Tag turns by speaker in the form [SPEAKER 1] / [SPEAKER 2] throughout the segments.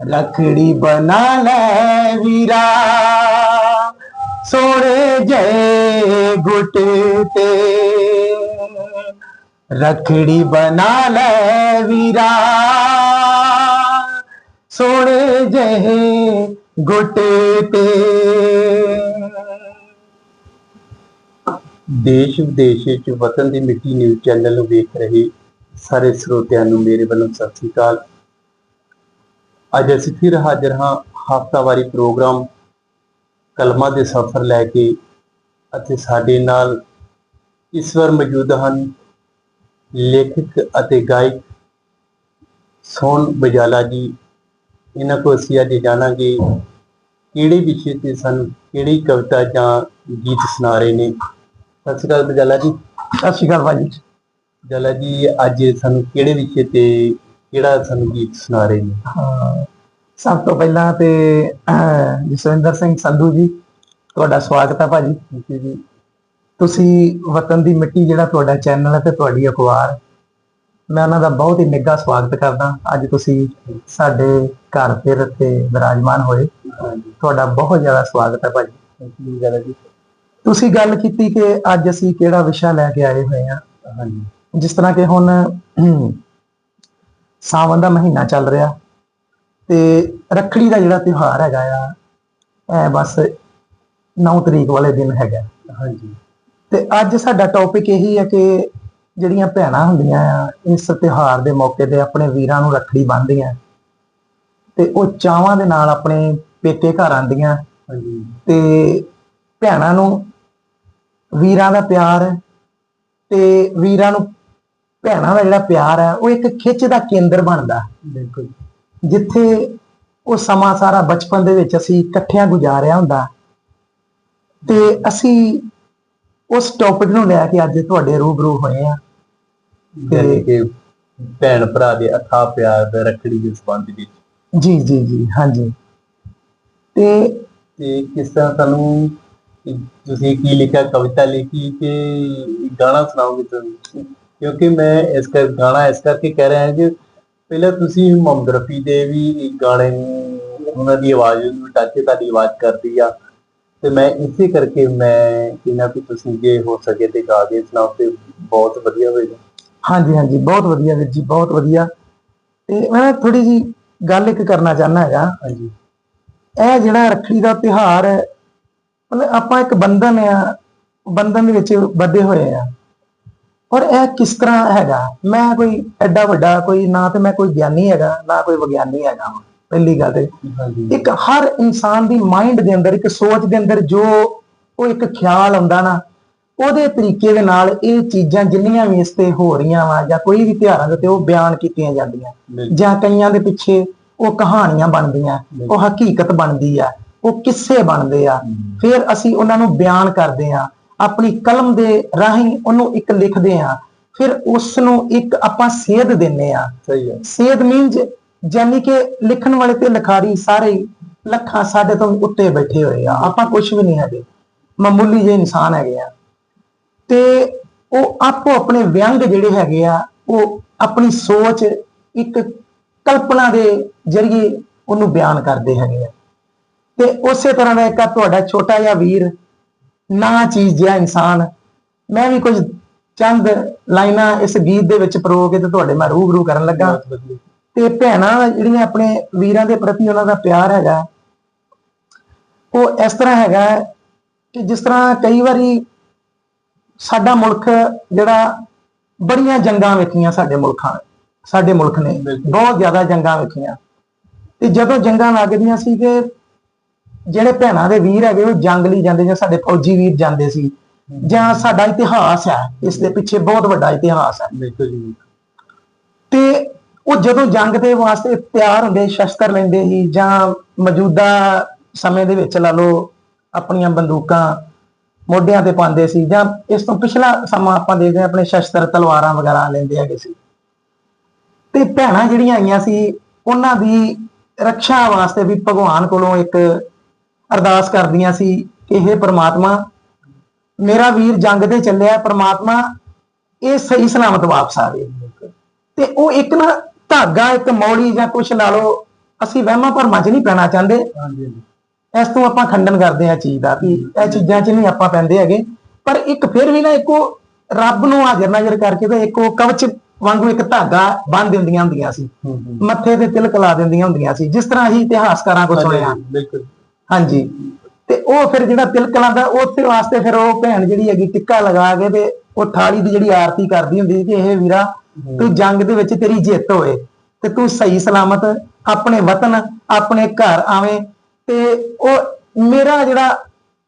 [SPEAKER 1] रखड़ी बना ले वीरा सोने जय गुट ते रखड़ी बना ले वीरा सोने जय गुट ते ਦੇਸ਼ ਵਿਦੇਸ਼ ਵਿੱਚ ਵਤਨ ਦੀ ਮਿੱਟੀ ਨਿਊਜ਼ ਚੈਨਲ ਨੂੰ ਵੇਖ ਰਹੇ ਸਾਰੇ ਸਰੋਤਿਆਂ ਨੂੰ ਮੇਰੇ ਵੱਲੋਂ ਸਤਿ ਸ੍ਰੀ ਅਕਾਲ ਅੱਜ ਅਸੀਂ ਫਿਰ ਹਾਜ਼ਰ ਹਾਂ ਹਫਤਾਵਾਰੀ ਪ੍ਰੋਗਰਾਮ ਕਲਮਾਂ ਦੇ ਸਫ਼ਰ ਲੈ ਕੇ ਅਤੇ ਸਾਡੇ ਨਾਲ ਇਸ ਵਾਰ ਮੌਜੂਦ ਹਨ ਲੇਖਕ ਅਤੇ ਗਾਇਕ ਸੋਨ ਬਜਾਲਾ ਜੀ। ਇਹਨਾਂ ਕੋਲ ਅਸੀਂ ਅੱਜ ਜਾਣਾਂਗੇ ਕਿਹੜੇ ਵਿਸ਼ੇ ਤੇ ਸਾਨੂੰ ਕਿਹੜੀ ਕਵਿਤਾ ਜਾਂ ਗੀਤ ਸੁਣਾ ਰਹੇ ਨੇ। ਸਤਿ ਸ਼੍ਰੀ ਅਕਾਲ ਬਜਾਲਾ ਜੀ।
[SPEAKER 2] ਸਤਿ ਸ਼੍ਰੀ ਅਕਾਲ ਭਾਜੀ।
[SPEAKER 1] ਬਜਾਲਾ ਜੀ ਅੱਜ ਸਾਨੂੰ ਕਿਹੜੇ ਵਿਸ਼ੇ ਤੇ ਕਿਹੜਾ ਸਾਨੂੰ ਗੀਤ ਸੁਣਾ ਰਹੇ ਨੇ?
[SPEAKER 2] ਹਾਂ, ਸਭ ਤੋਂ ਪਹਿਲਾਂ ਤੇ ਜਸਵਿੰਦਰ ਸਿੰਘ ਸੰਧੂ ਜੀ ਤੁਹਾਡਾ ਸਵਾਗਤ ਹੈ ਭਾਜੀ।
[SPEAKER 1] ਜੀ।
[SPEAKER 2] ਤੁਸੀਂ ਵਤਨ ਦੀ ਮਿੱਟੀ ਜਿਹੜਾ ਤੁਹਾਡਾ ਚੈਨਲ ਹੈ ਤੇ ਤੁਹਾਡੀ ਅਖਬਾਰ ਮੈਂ ਉਹਨਾਂ ਦਾ ਬਹੁਤ ਹੀ ਨਿੱਘਾ ਸਵਾਗਤ ਕਰਦਾ। ਅੱਜ ਤੁਸੀਂ ਸਾਡੇ ਘਰ ਫਿਰ ਤੇ ਵਿਰਾਜਮਾਨ ਹੋਏ। ਤੁਹਾਡਾ ਬਹੁਤ ਜ਼ਿਆਦਾ ਸਵਾਗਤ ਹੈ ਭਾਜੀ। ਤੁਸੀਂ ਗੱਲ ਕੀਤੀ ਕਿ ਅੱਜ ਅਸੀਂ ਕਿਹੜਾ ਵਿਸ਼ਾ ਲੈ ਕੇ ਆਏ ਹੋਏ ਹਾਂ
[SPEAKER 1] ਹਾਂਜੀ।
[SPEAKER 2] ਜਿਸ ਤਰ੍ਹਾਂ ਕਿ ਹੁਣ ਸਾਵਣ ਦਾ ਮਹੀਨਾ ਚੱਲ ਰਿਹਾ। ਤੇ ਰੱਖੜੀ ਦਾ ਜਿਹੜਾ ਤਿਉਹਾਰ ਹੈਗਾ ਆ ਇਹ ਬਸ 9 ਤਰੀਕ ਵਾਲੇ ਦਿਨ ਹੈਗਾ।
[SPEAKER 1] ਹਾਂਜੀ।
[SPEAKER 2] ਤੇ ਅੱਜ ਸਾਡਾ ਟੌਪਿਕ ਇਹੀ ਹੈ ਕਿ ਜਿਹੜੀਆਂ ਭੈਣਾਂ ਹੁੰਦੀਆਂ ਆ ਇਸ ਤਿਉਹਾਰ ਦੇ ਮੌਕੇ ਤੇ ਆਪਣੇ ਵੀਰਾਂ ਨੂੰ ਰੱਖੜੀ ਬੰਨ੍ਹਦੀਆਂ। ਤੇ ਉਹ ਚਾਵਾਂ ਦੇ ਨਾਲ ਆਪਣੇ ਪੇਕੇ ਘਰ ਆਉਂਦੀਆਂ।
[SPEAKER 1] ਹਾਂਜੀ।
[SPEAKER 2] ਤੇ ਭੈਣਾਂ ਨੂੰ ਵੀਰਾਂ ਦਾ ਪਿਆਰ ਤੇ ਵੀਰਾਂ ਨੂੰ ਭੈਣਾਂ ਦਾ ਜਿਹੜਾ ਪਿਆਰ ਹੈ ਉਹ ਇੱਕ ਖਿੱਚ ਦਾ ਕੇਂਦਰ ਬਣਦਾ।
[SPEAKER 1] ਬਿਲਕੁਲ।
[SPEAKER 2] ਜਿੱਥੇ ਉਹ ਸਮਾਂ ਸਾਰਾ ਬਚਪਨ ਦੇ ਵਿੱਚ ਅਸੀਂ ਇਕੱਠਿਆਂ ਗੁਜ਼ਾਰਿਆ ਹੁੰਦਾ ਤੇ ਅਸੀਂ ਉਸ ਟੌਪਿਕ ਨੂੰ ਲੈ ਕੇ ਅੱਜ ਤੁਹਾਡੇ ਰੂਬਰੂ ਹੋਏ ਆ
[SPEAKER 1] ਯਾਨੀ ਕਿ ਭੈਣ ਭਰਾ ਦੇ ਅਥਾਹ ਪਿਆਰ ਦਾ ਰੱਖੜੀ ਦੇ ਸੰਬੰਧ ਵਿੱਚ।
[SPEAKER 2] ਜੀ ਜੀ ਜੀ ਹਾਂਜੀ। ਤੇ
[SPEAKER 1] ਤੇ ਕਿਸ ਤਰ੍ਹਾਂ ਤੁਹਾਨੂੰ ਤੁਸੀਂ ਕੀ ਲਿਖਿਆ ਕਵਿਤਾ ਲਿਖੀ ਕਿ ਗਾਣਾ ਸੁਣਾਓਗੇ ਤੁਸੀਂ? ਕਿਉਂਕਿ ਮੈਂ ਇਸ ਕਰ ਗਾਣਾ ਇਸ ਕਰਕੇ ਕਹਿ ਰਿਹਾ ਹਾਂ ਕਿ ਪਹਿਲਾਂ ਤੁਸੀਂ ਮੁਹੰਮਦ ਰਫੀ ਦੇ ਵੀ ਗਾਣੇ ਨੂੰ ਉਹਨਾਂ ਦੀ ਆਵਾਜ਼ ਨੂੰ ਟੱਚ ਤੁਹਾਡੀ ਆਵਾਜ਼ ਕਰਦੀ ਆ। ਤੇ ਮੈਂ ਇਸੇ ਕਰਕੇ ਮੈਂ ਇਹਨਾਂ ਵੀ ਤੁਸੀਂ ਜੇ ਹੋ ਸਕੇ ਤੇ ਗਾ ਕੇ ਸੁਣਾਓ ਤੇ ਬਹੁਤ ਵਧੀਆ ਹੋਵੇਗਾ
[SPEAKER 2] ਹਾਂਜੀ ਹਾਂਜੀ ਬਹੁਤ ਵਧੀਆ ਵੀਰ ਜੀ ਬਹੁਤ ਵਧੀਆ। ਤੇ ਮੈਂ ਥੋੜੀ ਜੀ ਗੱਲ ਇੱਕ ਕਰਨਾ ਚਾਹੁੰਦਾ ਹੈਗਾ।
[SPEAKER 1] ਹਾਂਜੀ।
[SPEAKER 2] ਇਹ ਜਿਹੜਾ ਰੱਖੜੀ ਦਾ ਤਿਉਹਾਰ ਹੈ ਮਤਲਬ ਆਪਾਂ ਇੱਕ ਬੰਧਨ ਆ ਬੰਧਨ ਦੇ ਵਿੱਚ ਬੱਧੇ ਹੋਏ ਆ। ਔਰ ਇਹ ਕਿਸ ਤਰ੍ਹਾਂ ਹੈਗਾ? ਮੈਂ ਕੋਈ ਐਡਾ ਵੱਡਾ ਕੋਈ ਨਾ ਤੇ ਮੈਂ ਕੋਈ ਗਿਆਨੀ ਹੈਗਾ ਨਾ ਕੋਈ ਵਿਗਿਆਨੀ ਹੈਗਾ ਪਹਿਲੀ ਗੱਲ ਤੇ। ਇੱਕ ਹਰ ਇਨਸਾਨ ਦੀ ਮਾਈਂਡ ਦੇ ਅੰਦਰ ਇੱਕ ਸੋਚ ਦੇ ਅੰਦਰ ਜੋ ਉਹ ਇੱਕ ਖਿਆਲ ਆਉਂਦਾ ਨਾ ਉਹਦੇ ਤਰੀਕੇ ਦੇ ਨਾਲ ਇਹ ਚੀਜ਼ਾਂ ਜਿੰਨੀਆਂ ਵੀ ਇਸ ਤੇ ਹੋ ਰਹੀਆਂ ਵਾ ਜਾਂ ਕੋਈ ਵੀ ਤਿਉਹਾਰਾਂ ਦੇ ਉੱਤੇ ਉਹ ਬਿਆਨ ਕੀਤੀਆਂ ਜਾਂਦੀਆਂ। ਜਾਂ ਕਈਆਂ ਦੇ ਪਿੱਛੇ ਉਹ ਕਹਾਣੀਆਂ ਬਣਦੀਆਂ ਉਹ ਹਕੀਕਤ ਬਣਦੀ ਆ ਉਹ ਕਿੱਸੇ ਬਣਦੇ ਆ। ਫਿਰ ਅਸੀਂ ਉਹਨਾਂ ਨੂੰ ਬਿਆਨ ਕਰਦੇ ਆ। ਆਪਣੀ ਕਲਮ ਦੇ ਰਾਹੀਂ ਉਹਨੂੰ ਇੱਕ ਲਿਖਦੇ ਆ ਫਿਰ ਉਸ ਨੂੰ ਇੱਕ ਆਪਾਂ ਸੇਧ ਦਿੰਨੇ ਆ
[SPEAKER 1] ਸਹੀ ਹੈ।
[SPEAKER 2] ਸੇਧ ਮੀਨਸ ਯਾਨੀ ਕਿ ਲਿਖਣ ਵਾਲੇ ਤੇ ਲਿਖਾਰੀ ਸਾਰੇ ਲੱਖਾਂ ਸਾਡੇ ਤੋਂ ਉੱਤੇ ਬੈਠੇ ਹੋਏ ਆ। ਆਪਾਂ ਕੁਝ ਵੀ ਨਹੀਂ ਹੈਗੇ। ਮਾਮੂਲੀ ਜਿਹੇ ਇਨਸਾਨ ਹੈਗੇ ਆ। ਤੇ ਉਹ ਆਪੋ ਆਪਣੇ ਵਿਅੰਗ ਜਿਹੜੇ ਹੈਗੇ ਆ ਉਹ ਆਪਣੀ ਸੋਚ ਇੱਕ ਕਲਪਨਾ ਦੇ ਜ਼ਰੀਏ ਉਹਨੂੰ ਬਿਆਨ ਕਰਦੇ ਹੈਗੇ ਆ। ਤੇ ਉਸੇ ਤਰ੍ਹਾਂ ਦਾ ਇੱਕ ਆ ਤੁਹਾਡਾ ਛੋਟਾ ਜਿਹਾ ਵੀਰ ਨਾ ਚੀਜ਼ ਜਿਹਾ ਇਨਸਾਨ। ਮੈਂ ਵੀ ਕੁਝ ਚੰਦ ਲਾਈਨਾਂ ਇਸ ਗੀਤ ਦੇ ਵਿੱਚ ਪਰੋ ਕੇ ਤੇ ਤੁਹਾਡੇ ਮੈਂ ਰੂਬਰੂ ਕਰਨ ਲੱਗਾ। ਤੇ ਭੈਣਾਂ ਜਿਹੜੀਆਂ ਆਪਣੇ ਵੀਰਾਂ ਦੇ ਪ੍ਰਤੀ ਉਹਨਾਂ ਦਾ ਪਿਆਰ ਹੈਗਾ ਉਹ ਇਸ ਤਰ੍ਹਾਂ ਹੈਗਾ ਕਿ ਜਿਸ ਤਰ੍ਹਾਂ ਕਈ ਵਾਰੀ ਸਾਡਾ ਮੁਲਕ ਜਿਹੜਾ ਬੜੀਆਂ ਜੰਗਾਂ ਵੇਖੀਆਂ ਸਾਡੇ ਮੁਲਕਾਂ ਸਾਡੇ ਮੁਲਕ ਨੇ। ਬਹੁਤ ਜ਼ਿਆਦਾ ਜੰਗਾਂ ਵੇਖੀਆਂ। ਤੇ ਜਦੋਂ ਜੰਗਾਂ ਲੱਗਦੀਆਂ ਸੀ ਕਿ ਜਿਹੜੇ ਭੈਣਾਂ ਦੇ ਵੀਰ ਹੈਗੇ ਉਹ ਜੰਗ ਲਈ ਜਾਂਦੇ ਜਾਂ ਸਾਡੇ ਫੌਜੀ ਵੀਰ ਜਾਂਦੇ ਸੀ। ਜਾਂ ਸਾਡਾ ਇਤਿਹਾਸ ਹੈ ਇਸ ਦੇ ਪਿੱਛੇ ਬਹੁਤ ਵੱਡਾ ਇਤਿਹਾਸ ਹੈ।
[SPEAKER 1] ਬਿਲਕੁਲ ਜੀ।
[SPEAKER 2] ਤੇ ਉਹ ਜਦੋਂ ਜੰਗ ਦੇ ਵਾਸਤੇ ਤਿਆਰ ਹੁੰਦੇ ਸ਼ਸਤਰ ਲੈਂਦੇ ਸੀ ਜਾਂ ਮੌਜੂਦਾ ਸਮੇਂ ਦੇ ਵਿੱਚ ਲਾ ਲਓ ਆਪਣੀਆਂ ਬੰਦੂਕਾਂ ਮੋਢਿਆਂ ਤੇ ਪਾਉਂਦੇ ਸੀ ਜਾਂ ਇਸ ਤੋਂ ਪਿਛਲਾ ਸਮਾਂ ਆਪਾਂ ਦੇਖਦੇ ਆਪਣੇ ਸ਼ਸਤਰ ਤਲਵਾਰਾਂ ਵਗੈਰਾ ਲੈਂਦੇ ਹੈਗੇ ਸੀ। ਤੇ ਭੈਣਾਂ ਜਿਹੜੀਆਂ ਆਈਆਂ ਸੀ ਉਹਨਾਂ ਦੀ ਰੱਖਿਆ ਵਾਸਤੇ ਵੀ ਭਗਵਾਨ ਕੋਲੋਂ ਇੱਕ ਅਰਦਾਸ ਕਰਦੀਆਂ ਸੀ ਕਿ ਇਹ ਪ੍ਰਮਾਤਮਾ ਮੇਰਾ ਵੀਰ ਜੰਗ ਤੇ ਚੱਲਿਆ ਪ੍ਰਮਾਤਮਾ ਇਹ ਸਹੀ ਸਲਾਮਤ ਵਾਪਸ ਆਵੇ ਤੇ ਉਹ ਇੱਕ ਨਾ ਧਾਗਾ ਇੱਕ ਮੌਲੀ ਜਾਂ ਕੁਛ ਲਾ ਲਓ ਅਸੀਂ ਵਹਿਮਾਂ ਭਰਮਾਂ 'ਚ ਨਹੀਂ ਪੈਣਾ ਚਾਹੁੰਦੇ।
[SPEAKER 1] ਹਾਂਜੀ
[SPEAKER 2] ਇਸ ਤੋਂ ਆਪਾਂ ਖੰਡਨ ਕਰਦੇ ਆ ਚੀਜ਼ ਦਾ ਵੀ ਇਹ ਚੀਜ਼ਾਂ 'ਚ ਨਹੀਂ ਆਪਾਂ ਪੈਂਦੇ ਹੈਗੇ। ਪਰ ਇੱਕ ਫਿਰ ਵੀ ਨਾ ਇੱਕੋ ਰੱਬ ਨੂੰ ਹਾਜ਼ਰ ਨਾਜ਼ਰ ਕਰਕੇ ਤੇ ਇੱਕੋ ਕਵਚ ਵਾਂਗੂ ਇੱਕ ਧਾਗਾ ਬੰਨ ਦਿੰਦੀਆਂ ਹੁੰਦੀਆਂ ਸੀ। ਮੱਥੇ ਤੇ ਤਿਲਕ ਲਾ ਦਿੰਦੀਆਂ ਹੁੰਦੀਆਂ ਸੀ। ਜਿਸ ਤਰ੍ਹਾਂ ਅਸੀਂ ਇਤਿਹਾਸਕਾਰਾਂ ਕੋਲ ਸੁਣਿਆ।
[SPEAKER 1] ਬਿਲਕੁਲ।
[SPEAKER 2] ਹਾਂਜੀ। ਤੇ ਉਹ ਫਿਰ ਜਿਹੜਾ ਤਿਲਕ ਲਾਉਂਦਾ ਉਸੇ ਵਾਸਤੇ ਫਿਰ ਉਹ ਭੈਣ ਜਿਹੜੀ ਹੈਗੀ ਟਿੱਕਾ ਲਗਾ ਕੇ ਤੇ ਉਹ ਥਾਲੀ ਦੀ ਜਿਹੜੀ ਆਰਤੀ ਕਰਦੀ ਹੁੰਦੀ ਸੀ ਕਿ ਇਹ ਵੀਰਾ ਤੂੰ ਜੰਗ ਦੇ ਵਿੱਚ ਤੇਰੀ ਜਿੱਤ ਹੋਏ ਤੇ ਤੂੰ ਸਹੀ ਸਲਾਮਤ ਆਪਣੇ ਵਤਨ ਆਪਣੇ ਘਰ ਆਵੇਂ। ਤੇ ਉਹ ਮੇਰਾ ਜਿਹੜਾ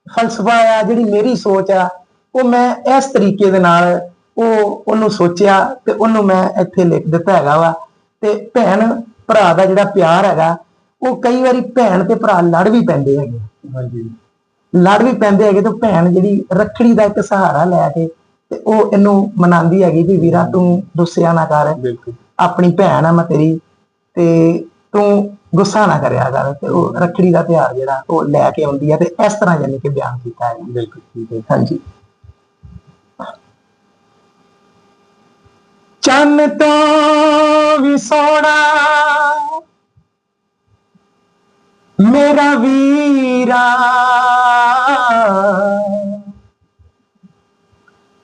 [SPEAKER 2] ਫਲਸਫਾ ਆ ਜਿਹੜੀ ਮੇਰੀ ਸੋਚ ਆ ਉਹ ਮੈਂ ਇਸ ਤਰੀਕੇ ਦੇ ਨਾਲ ਉਹ ਉਹਨੂੰ ਸੋਚਿਆ ਤੇ ਉਹਨੂੰ ਮੈਂ ਇੱਥੇ ਲਿਖ ਦਿੱਤਾ ਹੈਗਾ ਵਾ। ਤੇ ਭੈਣ ਭਰਾ ਦਾ ਜਿਹੜਾ ਪਿਆਰ ਹੈਗਾ ਉਹ ਕਈ ਵਾਰੀ ਭੈਣ ਤੇ ਭਰਾ ਲੜ ਵੀ ਪੈਂਦੇ ਹੈਗੇ।
[SPEAKER 1] ਹਾਂਜੀ।
[SPEAKER 2] ਲੜ ਵੀ ਪੈਂਦੇ ਹੈਗੇ ਤੇ ਭੈਣ ਜਿਹੜੀ ਰੱਖੜੀ ਦਾ ਇੱਕ ਸਹਾਰਾ ਲੈ ਕੇ ਤੇ ਉਹ ਇਹਨੂੰ ਮਨਾਉਂਦੀ ਹੈਗੀ ਵੀ ਵੀਰਾ ਤੂੰ ਗੁੱਸਿਆ ਨਾ ਕਰ।
[SPEAKER 1] ਬਿਲਕੁਲ।
[SPEAKER 2] ਆਪਣੀ ਭੈਣ ਆ ਮੈਂ ਤੇਰੀ ਤੇ ਤੂੰ ਗੁੱਸਾ ਨਾ ਕਰਿਆ ਕਰ ਤੇ ਉਹ ਰੱਖੜੀ ਦਾ ਤਿਉਹਾਰ ਜਿਹੜਾ ਉਹ ਲੈ ਕੇ ਆਉਂਦੀ ਹੈ ਤੇ ਇਸ ਤਰ੍ਹਾਂ ਯਾਨੀ ਕਿ ਬਿਆਨ ਕੀਤਾ ਹੈ।
[SPEAKER 1] ਬਿਲਕੁਲ ਠੀਕ ਹੈ।
[SPEAKER 2] ਹਾਂਜੀ। ਚੰਨ ਤੋਂ ਵੀ ਸੋਹਣਾ ਮੇਰਾ ਵੀਰਾ।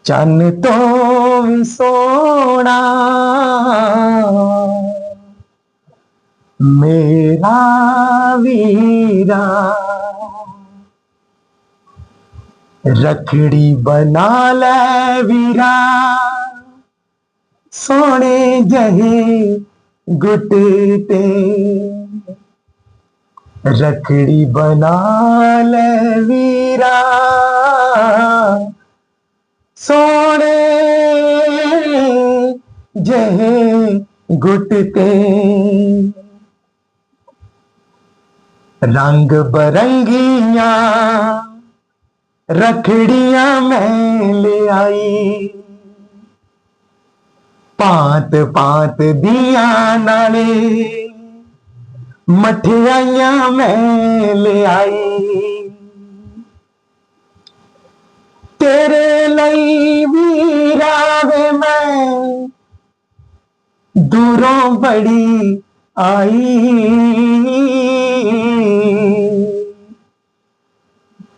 [SPEAKER 2] ਚੰਨ ਤੋਂ ਵੀ ਸੋਹਣਾ। ਮੇਰਾ ਵੀਰਾ। ਰਖੜੀ ਬਣਾ ਲੈ ਵੀਰਾ। ਸੋਹਣੇ ਜਹੇ ਗੁੱਟ ਤੇ। ਰਖੜੀ ਬਣਾ ਲੈ ਵੀਰਾ ਸੋਹਣੇ ਜਹੇ ਗੁੱਟ ਤੇ ਰੰਗ ਬਰੰਗੀਆਂ ਰਖੜੀਆਂ ਮੈਂ ਲਿਆਈ ਪਾਤ ਪਾਤ ਦੀਆਂ ਨਾਲੇ ਮਠਿਆਈਆਂ ਮੈਂ ਲਿਆਈ। ਤੇਰੇ ਲਈ ਵੀਰਾ ਵੇ ਮੈਂ ਦੂਰੋਂ ਬੜੀ ਆਈ।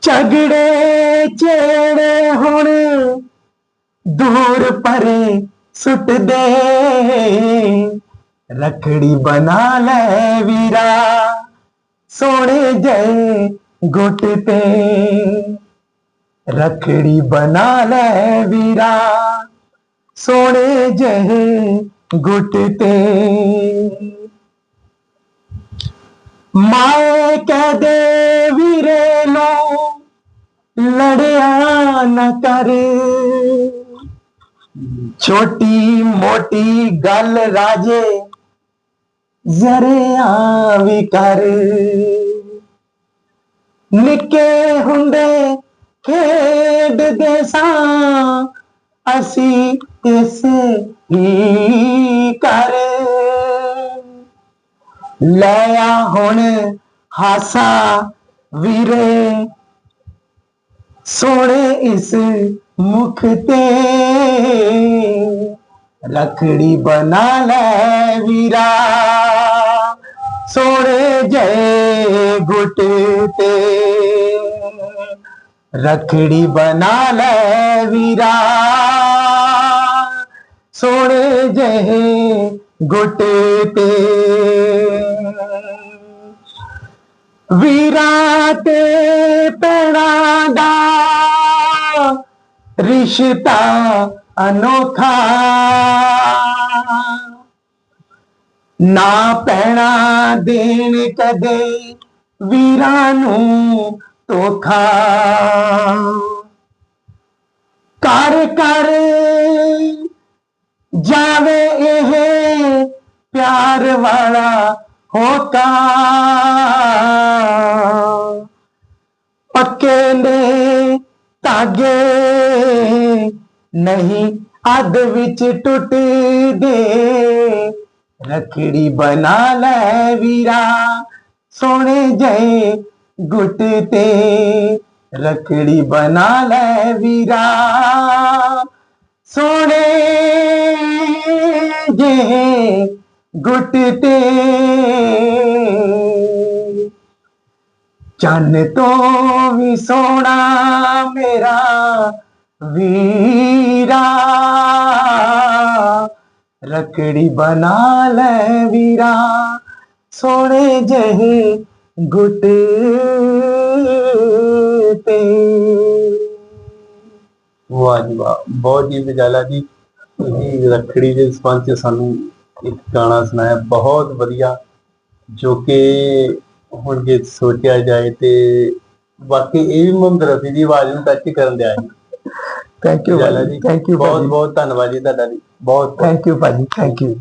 [SPEAKER 2] ਝਗੜੇ ਚੇੜੇ ਹੁਣ ਦੂਰ ਪਰੇ ਸੁੱਟ ਦੇ ਰਖੜੀ ਬਣਾ ਲੈ ਵੀਰਾ ਸੋਹਣੇ ਜੈ ਗੁੱਟ ਤੇ ਰਖੜੀ ਬਣਾ ਲੈ ਵੀਰਾ ਸੋਹਣੇ ਜੈ ਗੁੱਟ ਤੇ ਮਾਏ ਕਹਦੇ ਵੀਰੇ ਨੂੰ ਲੜਿਆ ਨਾ ਕਰ ਛੋਟੀ ਮੋਟੀ ਗੱਲ ਰਾਜੇ ਜ਼ਰਿਆ ਵੀ ਕਰ। ਨਿੱਕੇ ਹੁੰਦੇ ਖੇਡਦੇ ਸਾਂ, ਅਸੀਂ ਇਸੇ ਹੀ ਕਰ ਲਿਆ ਹੁਣ ਹਾਸਾ ਵੀਰੇ, ਸੋਹਣੇ ਇਸ ਮੁਖ ਤੇ। ਰਖੜੀ ਬਣਾ ਲੈ ਵੀਰਾ। ਸੋਹਣੇ ਜੇ ਗੁੱਟ ਤੇ ਰਖੜੀ ਬਣਾ ਲੈ ਵੀਰਾ। ਸੋਹਣੇ ਜੈ ਗੁੱਟ ਤੇ ਵੀਰਾ ਤੇ ਪੈਣਾ ਦਾ ਰਿਸ਼ਤਾ ਅਨੋਖਾ। ਨਾ ਪੈਣਾ ਦੇਣ ਕਦੇ ਵੀਰਾਂ ਨੂੰ ਧੋਖਾ। ਕਰ ਕਰ ਜਾਵੇ ਇਹ ਪਿਆਰ ਵਾਲਾ ਹੋਕਾ। ਪੱਕੇ ਨੇ ਧਾਗੇ ਨਹੀਂ ਅੱਧ ਵਿੱਚ ਟੁੱਟਦੇ। ਰਖੜੀ ਬਣਾ ਲੈ ਵੀਰਾ, ਸੋਹਣੇ ਜੈ ਗੁੱਟ ਤੇ। ਰਖੜੀ ਬਣਾ ਲੈ ਵੀਰਾ, ਸੋਹਣੇ ਜੇ ਗੁੱਟ ਤੇ। ਚੰਨ ਤੋਂ ਵੀ ਸੋਹਣਾ ਮੇਰਾ ਵੀਰਾ। ਰਕੜੀ ਬਣਾ ਲੈ ਵੀਰਾ ਸੋਹਣੇ ਜਿਹੇ ਗੁੱਟ ਤੇ।
[SPEAKER 1] ਵਾਹ ਜੀ ਵਾਹ ਬਹੁਤ ਜੀ ਵਿਜਾਲਾ ਜੀ। ਤੁਸੀਂ ਰੱਖੜੀ ਦੇ ਸੰਬੰਧ ਚ ਸਾਨੂੰ ਇੱਕ ਗਾਣਾ ਸੁਣਾਇਆ ਬਹੁਤ ਵਧੀਆ ਜੋ ਕਿ ਹੁਣ ਜੇ ਸੋਚਿਆ ਜਾਏ ਤੇ ਬਾਕੀ ਇਹ ਵੀ ਮੁਹੰਮਦ ਰਫੀ ਦੀ ਆਵਾਜ਼ ਨੂੰ ਟੱਚ ਕਰਨ ਦਿਆ
[SPEAKER 2] ਥੈਂਕ ਯੂ ਥੈਂਕ ਯੂ
[SPEAKER 1] ਬਹੁਤ ਬਹੁਤ ਧੰਨਵਾਦ ਜੀ ਤੁਹਾਡਾ ਜੀ। ਬਹੁਤ
[SPEAKER 2] ਥੈਂਕ ਯੂ ਭਾਜੀ ਥੈਂਕ ਯੂ